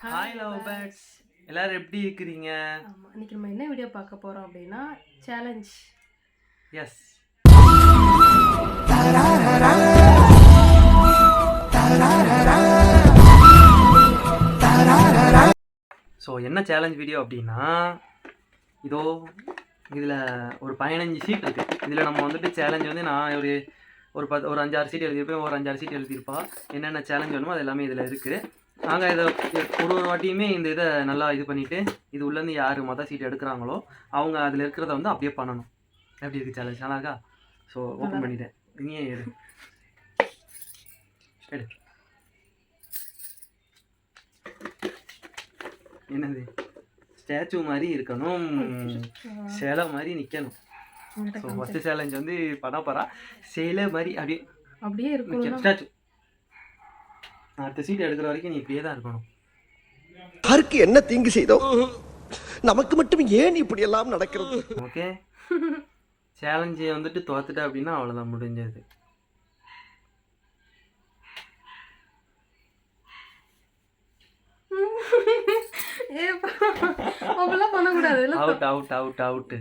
Hi love birds எல்லாரும் எப்படி இருக்கிறீங்க? ஆமாம் இன்னைக்கு நம்ம என்ன வீடியோ பார்க்க போகிறோம் அப்படின்னா சேலஞ்ச் எஸ் ஸோ என்ன சேலஞ்ச் வீடியோ அப்படின்னா இதோ இதில் ஒரு பதினஞ்சு சீட் இருக்குது இதில் நம்ம வந்துட்டு சேலஞ்ச் வந்து நான் ஒரு ஒரு பத்து ஒரு அஞ்சாறு சீட் எழுதியிருப்பேன். ஒரு அஞ்சாறு சீட் எழுதியிருப்பா. என்னென்ன சேலஞ்ச் வேணுமோ அது எல்லாமே இதில் இருக்குது நாங்கள் இதை ஒரு ஒரு வாட்டியுமே இந்த இதை நல்லா இது பண்ணிவிட்டு இது உள்ளேருந்து யார் மொதல் சீட் எடுக்கிறாங்களோ அவங்க அதில் இருக்கிறத வந்து அப்படியே பண்ணணும். எப்படி இருக்குது சேலஞ்ச் நல்லா இருக்கா? ஸோ ஓப்பன் பண்ணிட்டேன். நீயே எடு எடு. என்னது? ஸ்டாச்சு மாதிரி இருக்கணும். சிலை மாதிரி நிற்கணும் ஸோ ஃபஸ்ட்டு சேலஞ்ச் வந்து போகிறா சிலை மாதிரி அப்படியே அப்படியே இருக்கணும். ஸ்டாச்சு அடுத்த சீட் எடுக்கிற வரைக்கும் நீ இப்படியே தான் இருக்கணும். யாருக்கு என்ன தீங்கு செய்தோம் நமக்கு மட்டும் ஏன் இப்படி எல்லாம் நடக்கிறது? ஓகே சேலஞ்சை வந்துட்டு தோத்துட்ட அப்படின்னா அவ்வளோதான் முடிஞ்சது. அப்பெல்லாம் பண்ணக்கூடாது அவுட் அவுட் அவுட் அவுட்டு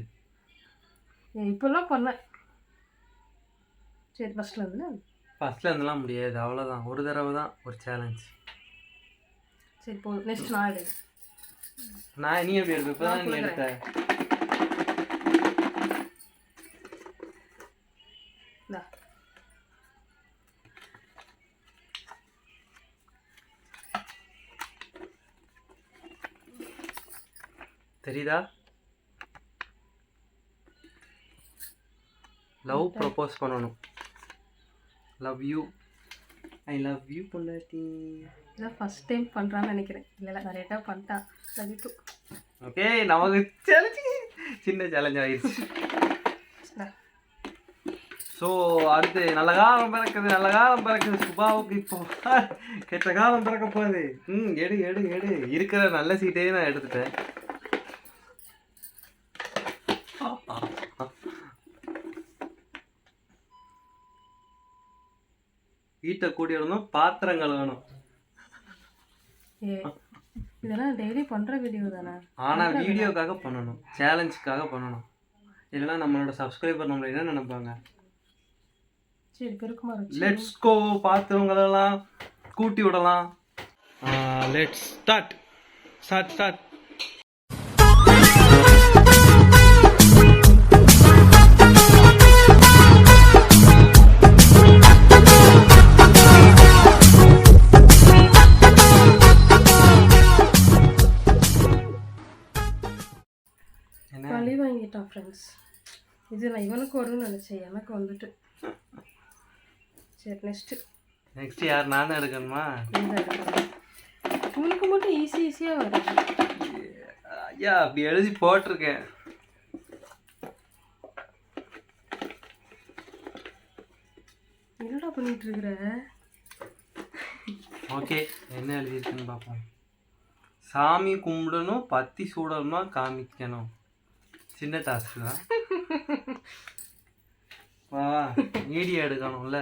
ஏ, இப்பெல்லாம் பண்ண. சரி ஃபர்ஸ்ட்ல இருந்து ஃபஸ்ட்டில் இருந்தெல்லாம் முடியாது. அவ்வளோதான் ஒரு தடவை தான் ஒரு சேலஞ்ச் சரி போதும் நெக்ஸ்ட் எடு. நான் நீ எப்படி எடுப்ப? இப்போ தான் நீ எடுத்த. தெரியுதா? லவ் ப்ரப்போஸ் பண்ணணும். Love you I love you பொண்டாட்டி. இதான் ஃபர்ஸ்ட் டைம் பண்ணுறான்னு நினைக்கிறேன். இல்லை இல்லை நிறைய டைம் பண்ணிட்டான் லவ் யூ ஓகே நமக்கு சேலஞ்சு சின்ன சேலஞ்ச் ஆயிடுச்சு. ஸோ அடுத்து நல்ல காலம் பிறக்குது நல்ல காலம் பிறக்குது. சுபாவுக்கு இப்போ கெட்ட காலம் பிறக்க போகுது. ம் எடு எடு எடு. இருக்கிற நல்ல சீட்டே நான் எடுத்துட்டேன். வீட்டை கூடி வரணும் பாத்திரங்கள் வேணும். ஏ இதெல்லாம் டெய்லி பண்ணுற வீடியோ தானே? ஆனால் வீடியோக்காக பண்ணணும். சேலஞ்சுக்காக பண்ணணும். இல்லைன்னா நம்மளோட சப்ஸ்கிரைபர் நம்மளை என்ன நினைப்பாங்க சரி பெருக்குமா லெட்ஸ் கோ பாத்திரங்களெல்லாம் கூட்டி விடலாம். Let's start start start friends இது நான் இவனுக்கு வரும்னு நினச்சேன். எனக்கு வந்துட்டு. சரி நெக்ஸ்ட்டு நெக்ஸ்ட் யார்? நான் தான் எடுக்கணுமா. இவனுக்கு மட்டும் ஈஸி ஈஸியாக வருது ஐயா அப்படி எழுதி போட்டிருக்கேன். என்னடா பண்ணிட்டு இருக்கிற? ஓகே என்ன எழுதியிருக்குன்னு பார்ப்போம். சாமி கும்பிடணும் பத்தி சூடணுமா காமிக்கணும். சின்ன டாஸ்க் தான். வா வீடியோ எடுக்கணும்ல.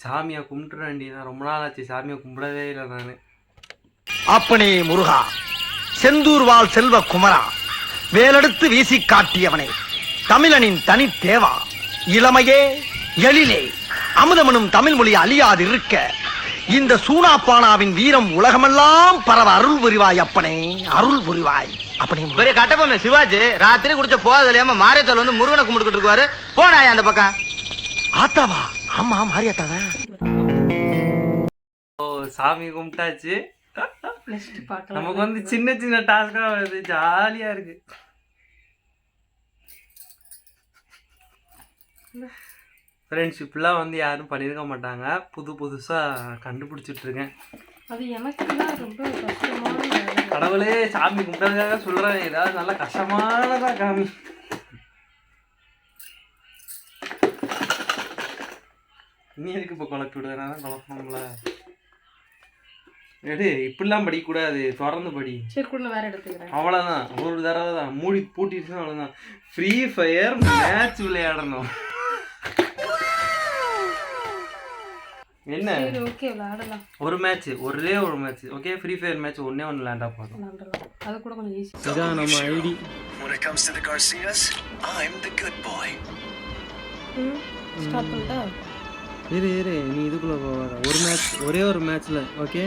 சாமியை கும்பிட்டுற வேண்டியதான் ரொம்ப நாள் ஆச்சு சாமியை கும்பிடவே இல்லை நான். அப்பனே முருகா செந்தூர் வாழ் செல்வ குமரா வேலெடுத்து வீசி காட்டியவனே தமிழனின் தனி தேவா இளமையே எழிலே அமுதமனும் தமிழ் மொழி அழியாதிருக்க இந்த சூனாப்பானாவின் வீரம் உலகமெல்லாம் பரவ அருள் புரிவாய் அப்பனே அருள் புரிவாய். முருகா. பெரிய கட்டபொம்மன் சிவாஜி. ராத்திரி குடிச்ச போதல் இல்லாம மாரியத்தோல் வந்து முருகனை கும்பிட்டுக்கிட்டு இருக்காரு. போனாயா அந்த பக்கம். ஆத்தாவா? ஆமா மாரியாத்தாவா? ஓ சாமி கும்பிட்டாச்சு. நமக்கு வந்து சின்ன சின்ன டாஸ்கா வருது. ஜாலியா இருக்கு. ஃப்ரெண்ட்ஷிப்லாம் வந்து யாரும் பண்ணியிருக்க மாட்டாங்க. புது புதுசாக கண்டுபிடிச்சிட்டு இருக்கேன். அது எனக்கு தான் ரொம்ப கஷ்டமான. கடவுளே சாமி கும்பிட்றதுக்காக சொல்கிறேன் ஏதாவது நல்ல கஷ்டமானதா காமி நீ எதுக்கு இப்போ குழப்பி தான் குழப்பணும்ல எடு இப்படிலாம் படிக்கக்கூடாது. தொடர்ந்து படி. சரி கூட வேற எடுத்துக்கிறேன். அவ்வளோதான் ஒரு தடவை தான் மூடி பூட்டிடுச்சுன்னா அவ்வளோதான் ஃப்ரீ ஃபயர் மேட்ச் விளையாடணும். என்ன? சரி ஓகே விளையாடலாம். ஒரு மேட்ச் ஒரே ஒரு match okay free fire match ஒண்ணே ஒன்று விளையாண்டா போதும். விளையாடலாம் அது கூட கொஞ்சம் ஈஸி இதான் நம்ம ID. When it comes to the Garcias, I'm the good boy. Start பண்ணிட்டா? இரு இரு நீ இதுக்குள்ளே போகாத ஒரு மேட்ச் ஒரே ஒரு மேட்ச்சில் ஓகே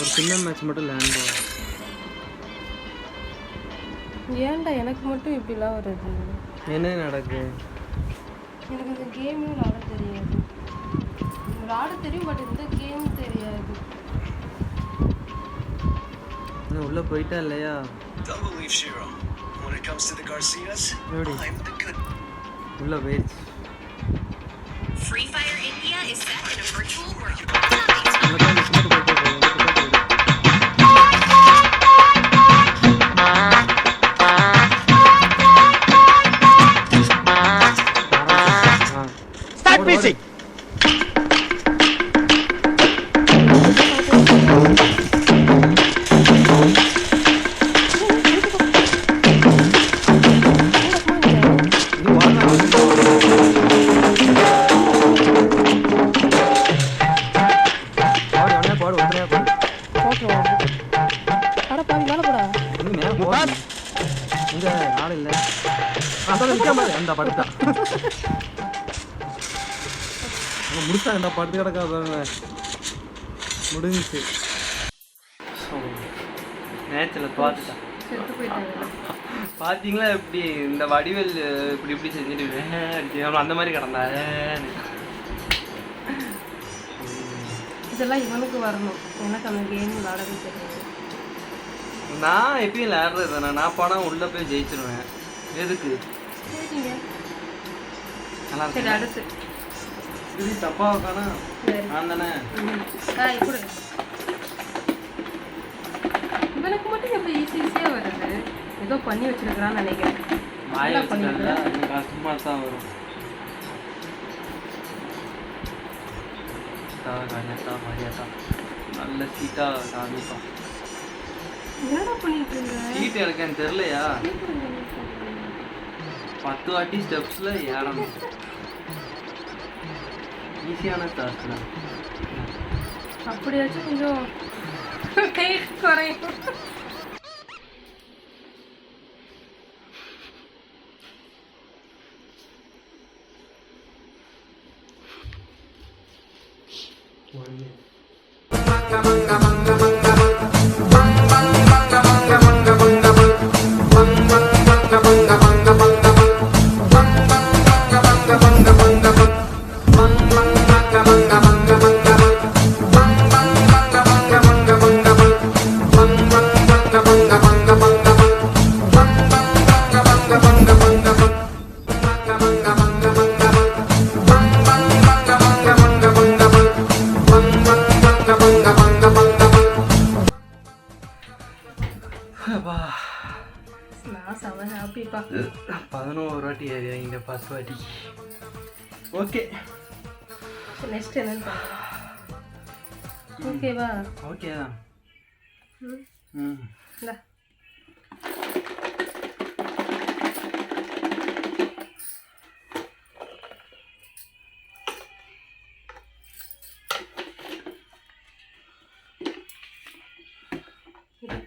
ஒரு சின்ன மேட்ச் மட்டும் லேண்ட் போகும் ஏன்டா எனக்கு மட்டும் இப்படிலாம் வருது? என்ன நடக்குது? எனக்கு இந்த கேமே விளாட தெரியாது. விளாட தெரியும் பட் இந்த கேம் தெரியாது இன்னும் உள்ளே போயிட்டா இல்லையா Don't believe Shiro. When it comes to the Garcias, Rudy. I'm the good உள்ளே போயிடுச்சு Free Fire India is set in a virtual world. படுத்து கிடக்கா பாருங்க முடிஞ்சுச்சு செத்து போயிட்டாங்க பார்த்தீங்களா எப்படி இந்த வடிவேல் இப்படி இப்படி செஞ்சுட்டு அந்த மாதிரி கிடந்தான்னு இதெல்லாம் இவனுக்கு வரணும். எனக்கு அந்த கேம் விளாடவே தெரியாது. நான் எப்பயும் விளையாடுறது தானே. நான் போனால் உள்ளே போய் ஜெயிச்சிருவேன். எதுக்கு? நல்லா சரி இருக்கு தப்பா சரி. நான் தானே. கொடு. இவனுக்கு மட்டும் எப்படி ஈஸி ஈஸியாக வருது? ஏதோ பண்ணி வச்சிருக்கிறான்னு நினைக்கிறேன். வாய நல்லா வச்சுட்டல பண்ணிருக்க. அது கஷ்டமா தான் வரும். நல்ல சீட்டா காமிப்பான். என்னடா பண்ணிட்டு இருக்க? சீட் எனக்கு தெரியலையா பத்து வாட்டி ஸ்டெப்ஸ்ல ஏறணும். ஈஸியான டாஸ்க் தான் அப்படியாச்சும் கொஞ்சம் weight குறையும் அப்பா, வாட்டி ஓகே நெக்ஸ்ட் என்னன்னு பார்க்கலாம். ஓகேவா ஓகே தான். ம். ம் இந்தா.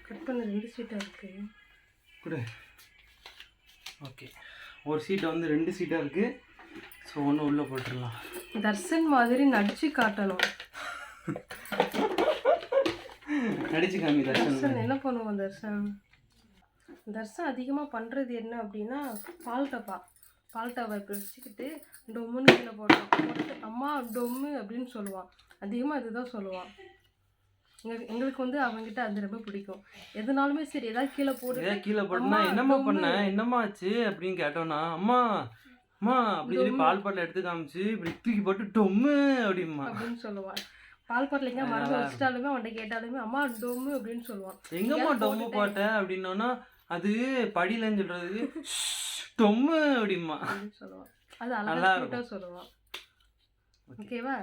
கட் பண்ண ரெண்டு சீட்டாக இருக்கு. கொடு. ஓகே ஒரு சீட்டை வந்து ரெண்டு சீட்டாக இருக்குது ஸோ ஒன்று உள்ளே போட்டுடலாம். தர்சன் மாதிரி நடிச்சு காட்டணும். நடிச்சு காமி தர்சன் என்ன பண்ணுவோம் தர்சன் தர்சன் அதிகமாக பண்ணுறது என்ன அப்படின்னா பால் டப்பா. பால் டப்பா இப்படி வச்சுக்கிட்டு டொம்முன்னு கீழே போடுவான் அம்மா டொம்மு அப்படின்னு சொல்லுவான். அதிகமாக இதுதான் சொல்லுவான். எங்களுக்கு வந்து அவன்கிட்ட அது ரொம்ப பிடிக்கும். எதுனாலுமே சரி ஏதாவது கீழே போட்டு ஏன் கீழே போட்டுனா என்னம்மா. பண்ண? என்னம்மா ஆச்சு? அப்படின்னு கேட்டோன்னா அம்மா அம்மா அப்படி சொல்லி பால் பாட்டில் எடுத்து காமிச்சு இப்படி தூக்கி போட்டு டொம்மு அப்படிம்மா. அப்படின்னு சொல்லுவான் பால் பாட்டில் எங்கே மறந்து வச்சுட்டாலுமே அவன்கிட்ட கேட்டாலுமே அம்மா டொம்மு அப்படின்னு சொல்லுவான் எங்கம்மா டொம்மு போட்ட? அப்படின்னோன்னா அது படியிலன்னு சொல்றது. டொம்மு அப்படிம்மா. அப்படின்னு சொல்லுவான் அது நல்லா. கூட்டாக சொல்லுவான் ஓகேவா?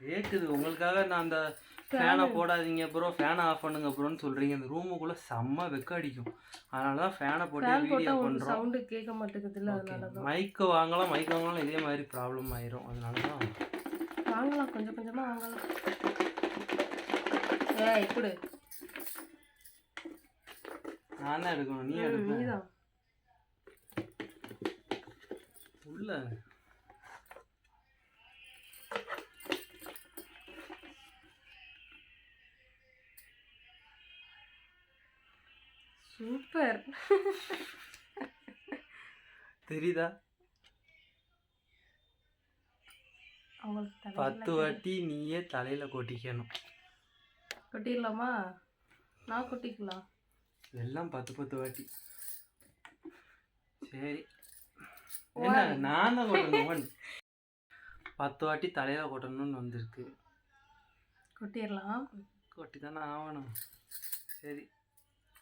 கேக்குது. உங்களுக்காக நான் அந்த ஃபேனை போடாதீங்க ப்ரோ ஃபேனை ஆஃப் பண்ணுங்க ப்ரோன்னு சொல்கிறீங்க இந்த ரூமுக்குள்ளே செம்ம வெக்க அடிக்கும். அதனால தான் ஃபேனை போட்டு வீடியோ பண்ணுறோம் சவுண்டு கேட்க மாட்டேங்குது இல்லை அதனால தான். மைக்கு வாங்கலாம் மைக் வாங்கலாம். இதே மாதிரி ப்ராப்ளம் ஆயிரும். அதனால தான். வாங்கலாம். கொஞ்சம் கொஞ்சமாக வாங்கலாம். ஏய் கொடு. நான் தான் எடுக்கணும். நீ ம், எடுக்க நீதான். உள்ள. சூப்பர். தெரியுதா? பத்து வாட்டி நீயே தலையில் கொட்டிக்கணும். கொட்டிடலாமா? நான் கொட்டிக்கலாம். எல்லாம் பத்து பத்து வாட்டி. சரி. என்ன நான் தான் கொட்டணும்? பத்து வாட்டி தலையில் கொட்டணும்னு வந்திருக்கு. கொட்டிடலாம். கொட்டி தானே ஆகணும். சரி.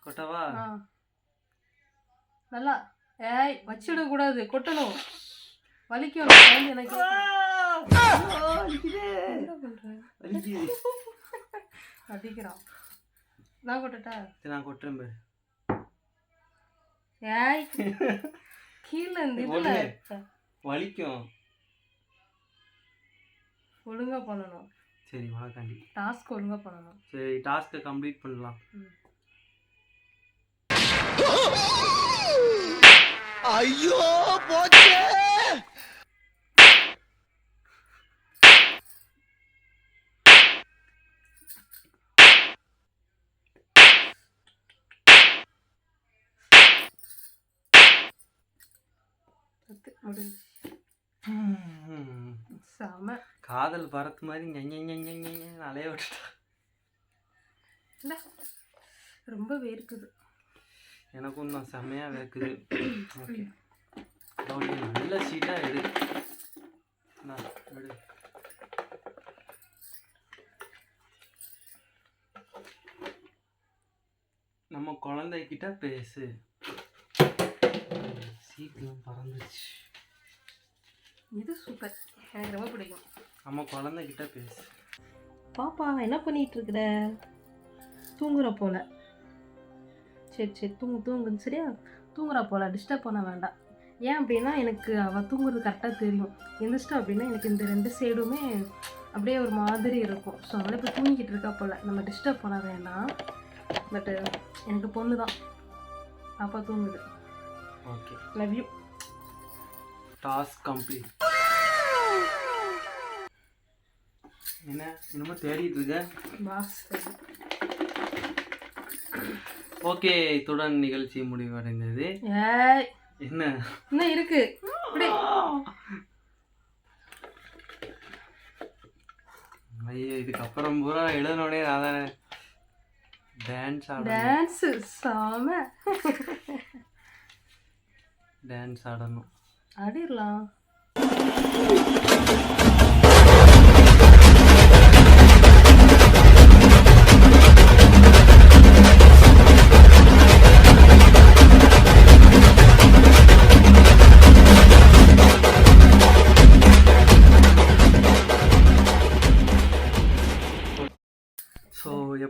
கொட்டவா? நல்லா. ஏய் வச்சிடக் கூடாது கொட்டணும் sound எனக்கு. அடிக்கிறான். நான் கொட்டட்டா? நான் கொட்டுறேன் பாரு. ஏய் கீழே. இருக்க. வலிக்கும். ஒழுங்கா பண்ணணும். சரி உனக்காண்டி டாஸ்க் ஒழுங்கா பண்ணணும். சரி டாஸ்க்கை கம்ப்ளீட் பண்ணலாம். ஐயோ போச்சே பத்து முடிஞ்சு ம். செம காதல் பரத் மாதிரி ஞ, ஞ, ஞ, ஞ, ஞ, ஞன்னு அலைய விட்டுட்டா இல்ல, ரொம்ப வேர்க்குது எனக்கும் தான் செம்மையாக வேக்குது ஓகே நல்ல சீட்டாக எடு இந்தா, எடு நம்ம குழந்தைகிட்ட பேசு. சீட்லாம் பறந்துச்சு இது சூப்பர் எனக்கு ரொம்ப பிடிக்கும். நம்ம குழந்தைகிட்ட பேசு. பாப்பா என்ன பண்ணிட்டு இருக்கிற? தூங்குற போல. சரி சரி தூங்கு தூங்குன்னு சரியா? தூங்குறா போல டிஸ்டர்ப் பண்ண வேண்டாம். ஏன் அப்படின்னா எனக்கு அவள் தூங்குறது கரெக்டாக தெரியும். எந்திரிச்சிட்டா அப்படின்னா எனக்கு இந்த ரெண்டு சைடுமே அப்படியே ஒரு மாதிரி இருக்கும். ஸோ அவளை இப்போ தூங்கிக்கிட்டு இருக்கா போல. நம்ம டிஸ்டர்ப் பண்ண வேண்டாம். பட்டு எனக்கு பொண்ணு தான் பாப்பா தூங்குது. Okay love you task complete என்ன? என்னமோ தேடிட்டு இருக்க. பாஸ் ஓகே இத்துடன் நிகழ்ச்சி முடிவடைந்தது. என்ன? இன்னும் இருக்கு. ஐயோ இதுக்கப்புறம் பூரா எழுதணுடனே நான் தானே டான்ஸ் டான்ஸு செம. டான்ஸ் ஆடணும். ஆடிடலாம்.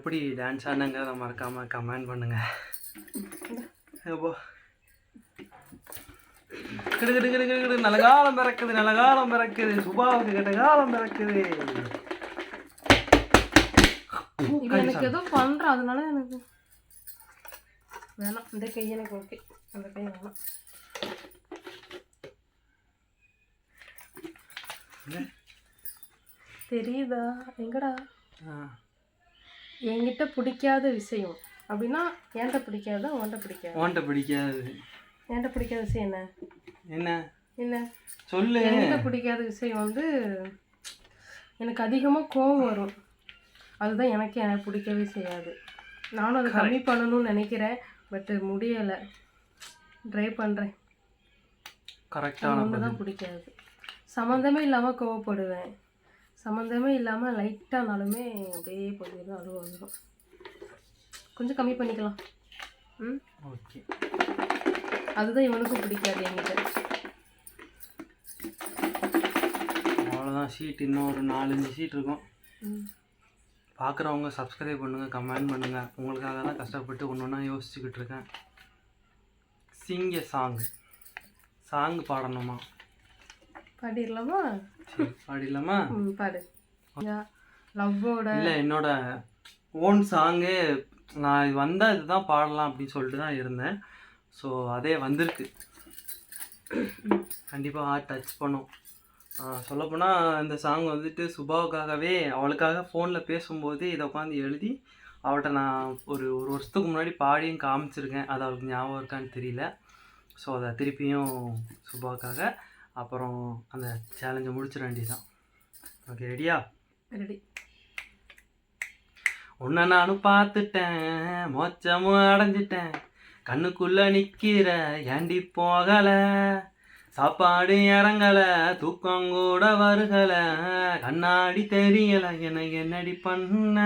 எப்படி டான்ஸ் ஆடினங்கிறத மறக்காமல் கமெண்ட் பண்ணுங்க. கிடு கிடு கிடு கிடு கிடு நல்ல காலம் பிறக்குது நல்ல காலம் பிறக்குது. சுபாவுக்கு கெட்ட காலம் பிறக்குது. எனக்கு ஏதோ பண்றான் அதனால எனக்கு வேணாம். இந்த கை எனக்கு ஓகே அந்த கை வேணாம். தெரியுதா? எங்கடா? ஆ, என்கிட்ட பிடிக்காத விஷயம். அப்படின்னா என்கிட்ட பிடிக்காத? உன்கிட்ட பிடிக்காது. உன்கிட்ட பிடிக்காது. என்கிட்ட பிடிக்காத விஷயம் என்ன? என்ன? என்ன? சொல்லு. என்கிட்ட பிடிக்காத விஷயம் வந்து எனக்கு அதிகமாக கோவம் வரும். அதுதான் எனக்கு. எனக்கு பிடிக்கவே செய்யாது. நானும் அதை கம்மி பண்ணணும்னு நினைக்கிறேன். பட் முடியலை. ட்ரை பண்ணுறேன் கரெக்டான ஒன்று தான் பிடிக்காது. சம்மந்தமே இல்லாமல் கோவப்படுவேன். சம்மந்தமே இல்லாமல் லைட்டானாலுமே அப்படியே போயிடும் அது வந்துடும் கொஞ்சம் கம்மி பண்ணிக்கலாம். ம்? ஓகே. அதுதான் இவனுக்கும் பிடிக்காது என்கிட்ட. அவ்வளோதான் ஷீட் இன்னும் ஒரு நாலஞ்சு ஷீட் இருக்கும். பார்க்குறவங்க சப்ஸ்கிரைப் பண்ணுங்கள் கமெண்ட் பண்ணுங்கள் உங்களுக்காக தான் கஷ்டப்பட்டு ஒன்று ஒன்றா யோசிச்சுக்கிட்டு இருக்கேன். சிங்க சாங் சாங் பாடணுமா? பாடிடலாமா பாடிடலாமா பாடு. லவ்வோட இல்லை என்னோட ஓன் சாங்கே நான் இது வந்தால் இதுதான் பாடலாம் அப்படின்னு சொல்லிட்டு தான் இருந்தேன். ஸோ அதே வந்திருக்கு. கண்டிப்பாக ஹார்ட் டச் பண்ணும். சொல்லப்போனால் இந்த சாங் வந்துட்டு சுபாவுக்காகவே அவளுக்காக ஃபோனில் பேசும்போது இதை உட்காந்து எழுதி அவள்கிட்ட நான் ஒரு ஒரு வருஷத்துக்கு முன்னாடி பாடியும் காமிச்சிருக்கேன். அது அவளுக்கு ஞாபகம் இருக்கான்னு தெரியல. ஸோ அதை திருப்பியும் சுபாவுக்காக அப்புறம் அந்த சேலஞ்சை முடிச்சிட வேண்டியதான் ஓகே ரெடியா ரெடி உன்னை நானும் பார்த்துட்டேன் மோச்சமும் அடைஞ்சிட்டேன். கண்ணுக்குள்ள நிக்கிற ஏண்டி போகல? சாப்பாடு இறங்கல தூக்கம் கூட வருகல. கண்ணாடி தெரியல என்ன என்னடி பண்ண?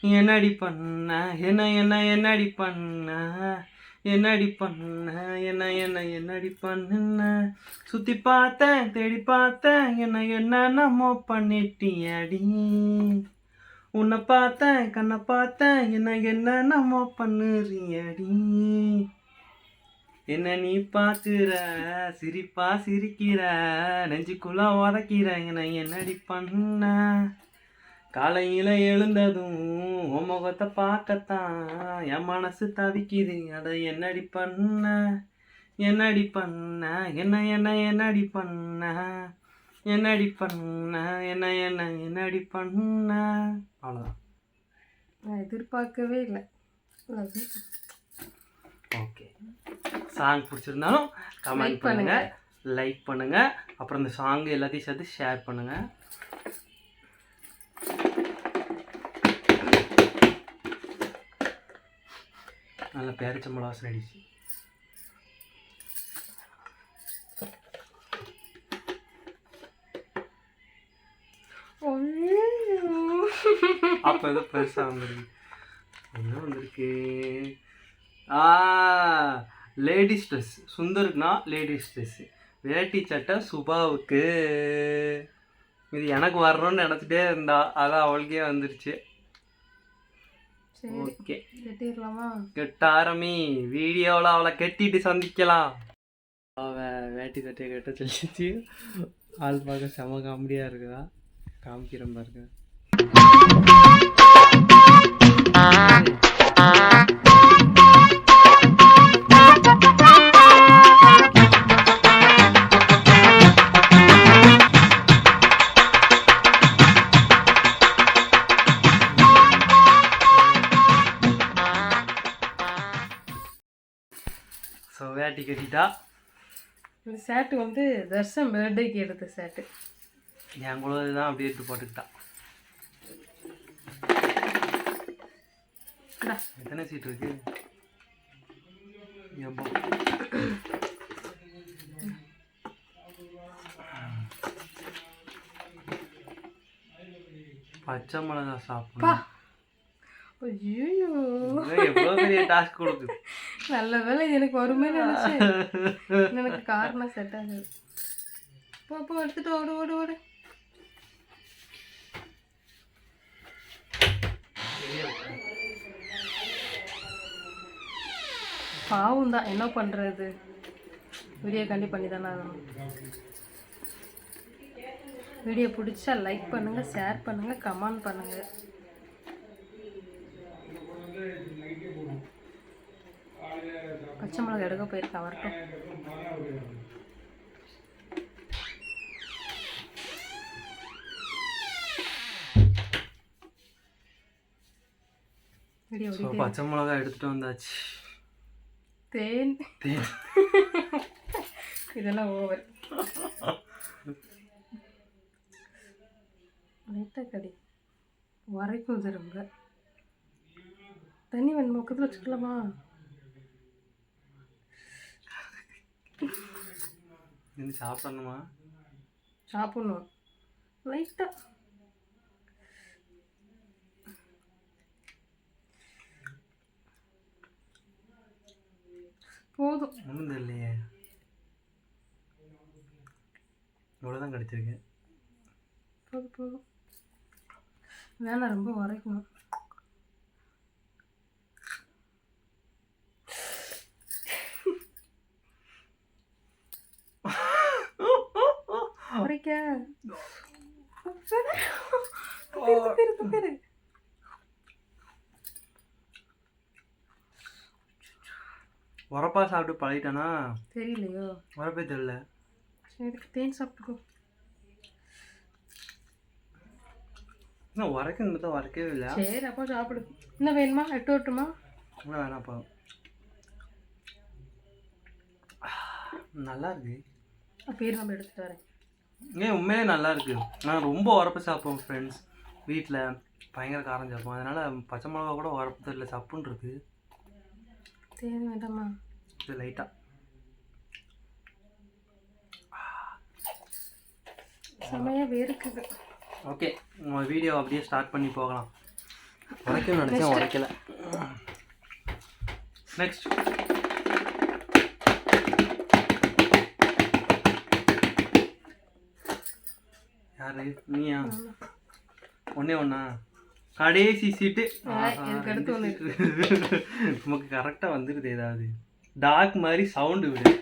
என்னடி பண்ண? என்ன என்ன என்னடி பண்ண? என்னடி பண்ண? என்ன என்ன என்னடி பண்ண சுத்தி பார்த்தேன் தேடி பார்த்தேன் என்ன என்னென்னமோ பண்ணிட்டியடி. உன்னை பார்த்தேன் கண்ணை பார்த்தேன் என்ன என்னென்னமோ பண்ணுறியடி. என்ன நீ பார்க்குற? சிரிப்பா சிரிக்கிற. நெஞ்சுக்குள்ள உதைக்கிற. என்ன என்னடி பண்ண? காலையில் எழுந்ததும் உன் முகத்தை பார்க்கத்தான் என் மனசு தவிக்குது. அதை என்னடி பண்ண? என்னடி பண்ண? என்ன என்ன என்னடி பண்ண? என்னடி பண்ண? என்ன என்ன என்னடி பண்ண? அவ்வளோதான் நான் எதிர்பார்க்கவே இல்லை. ஓகே. சாங் பிடிச்சிருந்தாலும் கமெண்ட் Like பண்ணுங்க. பண்ணுங்க லைக் பண்ணுங்க. அப்புறம் இந்த சாங் எல்லாத்தையும் சேர்த்து ஷேர் பண்ணுங்க. நல்லா பேரிச்சம்பளம் வாசனை அடிச்சு அப்போ ஏதோ பெருசாக வந்திருக்கு. என்ன வந்திருக்கு? ஆ லேடிஸ் ட்ரெஸ் சுந்தருக்குனா லேடிஸ் ட்ரெஸ்ஸு வேட்டி சட்டை சுபாவுக்கு. இது எனக்கு வரணும்னு நினச்சிட்டே இருந்தா அதான் அவளுக்கே வந்துருச்சு. ஓகே. கட்டிடலாமா? கெட்டாரமி வீடியோவில் அவளை கெட்டிட்டு சந்திக்கலாம். அவ வேட்டி சட்டையை கட்ட சொல்லிச்சு. ஆள் பார்க்க செம காமெடியாக இருக்குதா? காமிக்கிறேன் பாருங்க. சேட்டு வந்து தர்ஷன் பர்த்டேக்கு எடுத்த சேட்டு. என் கூட தான் அப்படியே எடுத்து போட்டுக்கிட்டா. இந்தா. எத்தனை சீட் இருக்கு? எப்போ பச்சை மிளகா பா. சாப்பிடணும் ஐயோ இவன் எவ்வளோ பெரிய டாஸ்க் கொடுக்குது நல்ல வேலை எனக்கு வருமே நினைச்சேன். எனக்கு காரணம் செட் ஆகுது போ போ எடுத்துட்டு ஓடு ஓடு ஓடு. பாவம் தான் என்ன பண்ணுறது வீடியோ கண்டி பண்ணி தானே ஆகணும். வீடியோ பிடிச்சா லைக் பண்ணுங்கள் ஷேர் பண்ணுங்கள் கமெண்ட் பண்ணுங்கள் பச்சை மிளகா எடுக்க போயிருக்கேன் வரட்டும். பச்சை மிளகா எடுத்துட்டு வந்தாச்சு. தேன். தேன். இதெல்லாம் ஓவர். லைட்டாக கடி. வரைக்கும் திரும்ப தண்ணி வேணும்? பக்கத்தில் வச்சுக்கலாமா? இது சாப்பிடணுமா? சாப்பிடணும். லைட்டாக போதும். ஒன்றும் இல்லையே இவ்வளோதான் கிடச்சிருக்கு போதும் போதும். வேணாம் ரொம்ப உரைக்கணும். துப்பிரு, துப்பிரு. உரப்பா சாப்பிட்டு பழகிட்டேனா? தெரியலையோ. உரப்பே தெரியல. சரி தேன் சாப்பிட்டுக்கோ. இன்னும் உரைக்கணும் பார்த்தா உரைக்கவே இல்லை. சரி அப்போ சாப்பிடு. இன்னும் வேணுமா? எட்டு வரட்டுமா? இன்னும் வேணாப்பா நல்லா இருக்கு. பேர் நம்ம எடுத்துட்டு வரேன். ஏன் உண்மையிலே நல்லா இருக்கு. நான் ரொம்ப உரப்பு சாப்பிடுவோம் ஃப்ரெண்ட்ஸ் வீட்டில் பயங்கர காரம் சாப்பிடுவோம். அதனால பச்சை மிளகா கூட உரப்பு தெரியல சப்புன்னு இருக்கு தேன் வேண்டாமா? இது லைட்டாக செமையா வேர்க்குது. ஓகே உங்கள் வீடியோ அப்படியே ஸ்டார்ட் பண்ணி போகலாம். உரைக்கணும்னு நினச்சேன் உரைக்கல நெக்ஸ்ட் யாரு? நீயா? ஒன்னே ஒண்ணா. கடைசி சீட்டு நமக்கு கரெக்டாக வந்துடுது ஏதாவது. டாக் மாதிரி சவுண்டு விடு.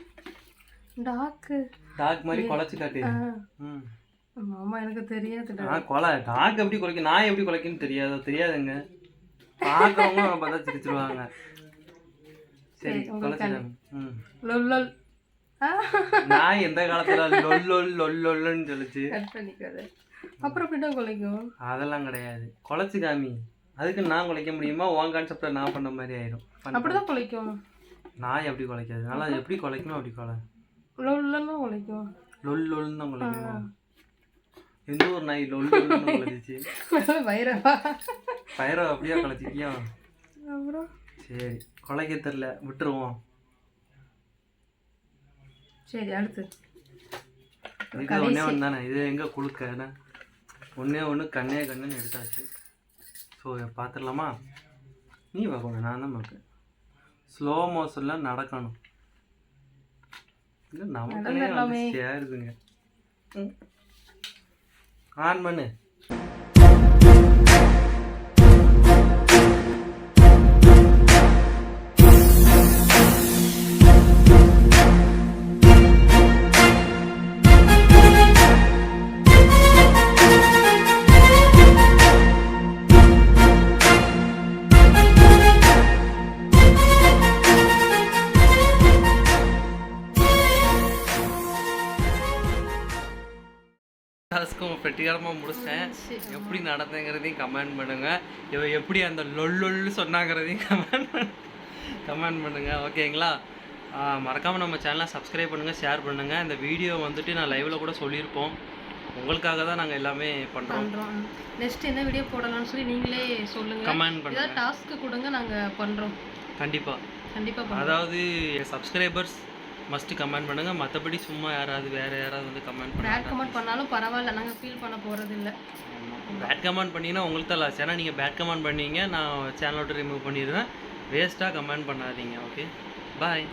டாக்கு டாக் மாதிரி குலைச்சு காட்டு. ம். மாமா எனக்கு தெரியாதுடா. நான் கொலை டாக் எப்படி குலைக்கும்? நான் எப்படி குலைக்குன்னு தெரியாதோ தெரியாதுங்க. பார்க்குறவங்க நம்ம பார்த்தா சிரிச்சிருவாங்க. சரி குலைச்சிட்டாங்க ம். லொல் லொல். ஆ நான் எந்த காலத்துல லொல் லொல் லொல் லொல்லுன்னு சொல்லிச்சு? கட் பண்ணிக்காத அப்புறம் அப்படிதான் குலைக்கும். அதெல்லாம் கிடையாது. குலைச்சு காமி. அதுக்கு நான் குலைக்க முடியுமா? உன் கான்செப்டை நான் பண்ண மாதிரி ஆயிடும். அப்படிதான் குலைக்கும். நான் எப்படி குலைக்காது நல்லா எப்படி குலைக்கணும் அப்படி கொலை. லொல்லன்னா குலைக்கும். லொல் லொல்னு தான் குலைக்கணும் எந்த ஒரு நாய் லொல் லொல்னு குலைச்சிச்சு வைரவா பயிரை அப்படியே குலைச்சிக்கியா அப்புறம்? சரி குலைக்க தெரில விட்டுருவோம். சரி அடுத்து. இது ஒன்றே ஒன்று தானே இது எங்கே குழுக்க என்ன? ஒன்றே ஒன்று கண்ணே கண்ணுன்னு எடுத்தாச்சு. ஸோ பார்த்துடலாமா? நீ பார்க்கணும் நான் தான் பார்ப்பேன். ஸ்லோ மோஷனில் நடக்கணும். இல்லை நமக்கே. சேருதுங்க. ஆன் பண்ணு. டாஸ்க்கும் வெற்றிகரமாக முடிச்சிட்டேன். எப்படி நடந்தேங்கிறதையும் கமெண்ட் பண்ணுங்க. இவ எப்படி அந்த லொல்லொல்லு சொன்னாங்கிறதையும் கமெண்ட் பண்ண கமெண்ட் பண்ணுங்க. ஓகேங்களா? ஆ, மறக்காம நம்ம சேனலை சப்ஸ்கிரைப் பண்ணுங்க ஷேர் பண்ணுங்க. இந்த வீடியோ வந்துட்டு நான் லைவ்ல கூட சொல்லியிருப்போம். உங்களுக்காக தான் நாங்கள் எல்லாமே பண்ணுறோம் நெக்ஸ்ட் என்ன வீடியோ போடலாம்னு சொல்லி நீங்களே சொல்லுங்க. கமெண்ட் பண்ணுங்க. ஏதாவது டாஸ்க் கொடுங்க நாங்க பண்றோம். கண்டிப்பாக கண்டிப்பா பண்றோம். அதாவது சப்ஸ்கிரைபர்ஸ் மஸ்ட் கமெண்ட் பண்ணுங்க. மற்றபடி சும்மா யாராவது வேற யாராவது வந்து கமெண்ட் பேட் பண்ணாங்க கமெண்ட் பண்ணாலும் பரவாயில்ல. நாங்க ஃபீல் பண்ண போறது இல்ல பேட் கமெண்ட் பண்ணினா உங்களுக்கு தான் லாஸ் ஏன்னா நீங்கள் பேட் கமெண்ட் பண்ணீங்க. நான் சேனலோட ரிமூவ் பண்ணிடுவேன் வேஸ்ட்டாக கமெண்ட் பண்ணாதீங்க ஓகே பாய்